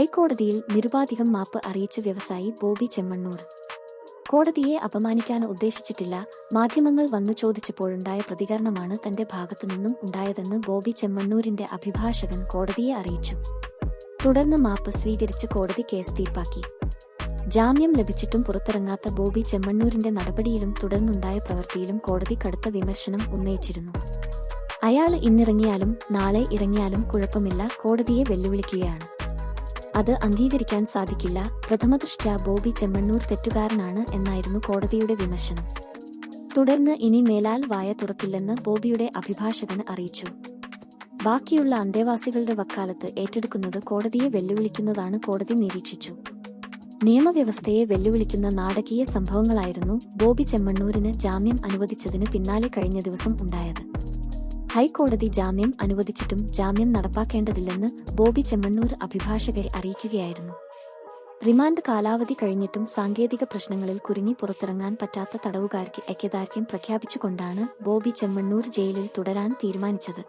ഹൈക്കോടതിയിൽ നിരുപാധികം മാപ്പ് അറിയിച്ച വ്യവസായി ബോബി ചെമ്മണ്ണൂർ. കോടതിയെ അപമാനിക്കാൻ ഉദ്ദേശിച്ചിട്ടില്ല മാധ്യമങ്ങൾ വന്നു ചോദിച്ചപ്പോഴുണ്ടായ പ്രതികരണമാണ് തന്റെ ഭാഗത്തു നിന്നും ഉണ്ടായതെന്ന് ബോബി ചെമ്മണ്ണൂരിന്റെ അഭിഭാഷകൻ കോടതിയെ അറിയിച്ചു. തുടർന്ന് മാപ്പ് സ്വീകരിച്ച് കോടതി കേസ് തീർപ്പാക്കി. ജാമ്യം ലഭിച്ചിട്ടും പുറത്തിറങ്ങാത്ത ബോബി ചെമ്മണ്ണൂരിന്റെ നടപടിയിലും തുടർന്നുണ്ടായ പ്രവൃത്തിയിലും കോടതി കടുത്ത വിമർശനം ഉന്നയിച്ചിരുന്നു. അയാൾ ഇന്നിറങ്ങിയാലും നാളെ ഇറങ്ങിയാലും കുഴപ്പമില്ല കോടതിയെ വെല്ലുവിളിക്കുകയാണ്. അത് അംഗീകരിക്കാൻ സാധിക്കില്ല. പ്രഥമദൃഷ്ട്യാ ബോബി ചെമ്മണ്ണൂർ തെറ്റുകാരനാണ് എന്നായിരുന്നു കോടതിയുടെ വിമർശനം. തുടർന്ന് ഇനി മേലാൽ വായ തുറക്കില്ലെന്ന് ബോബിയുടെ അഭിഭാഷകൻ അറിയിച്ചു. ബാക്കിയുള്ള അന്തേവാസികളുടെ വക്കാലത്ത് ഏറ്റെടുക്കുന്നത് കോടതിയെ വെല്ലുവിളിക്കുന്നതാണ് കോടതി നിരീക്ഷിച്ചു. നിയമവ്യവസ്ഥയെ വെല്ലുവിളിക്കുന്ന നാടകീയ സംഭവങ്ങളായിരുന്നു ബോബി ചെമ്മണ്ണൂരിന് ജാമ്യം അനുവദിച്ചതിന് പിന്നാലെ കഴിഞ്ഞ ദിവസം ഉണ്ടായത്. ഹൈക്കോടതി ജാമ്യം അനുവദിച്ചിട്ടും ജാമ്യം നടപ്പാക്കേണ്ടതില്ലെന്ന് ബോബി ചെമ്മണ്ണൂർ അഭിഭാഷകരെ അറിയിക്കുകയായിരുന്നു. റിമാൻഡ് കാലാവധി കഴിഞ്ഞിട്ടും സാങ്കേതിക പ്രശ്നങ്ങളിൽ കുരുങ്ങി പുറത്തിറങ്ങാൻ പറ്റാത്ത തടവുകാർക്ക് ഐക്യദാർഢ്യം പ്രഖ്യാപിച്ചുകൊണ്ടാണ് ബോബി ചെമ്മണ്ണൂർ ജയിലിൽ തുടരാൻ തീരുമാനിച്ചത്.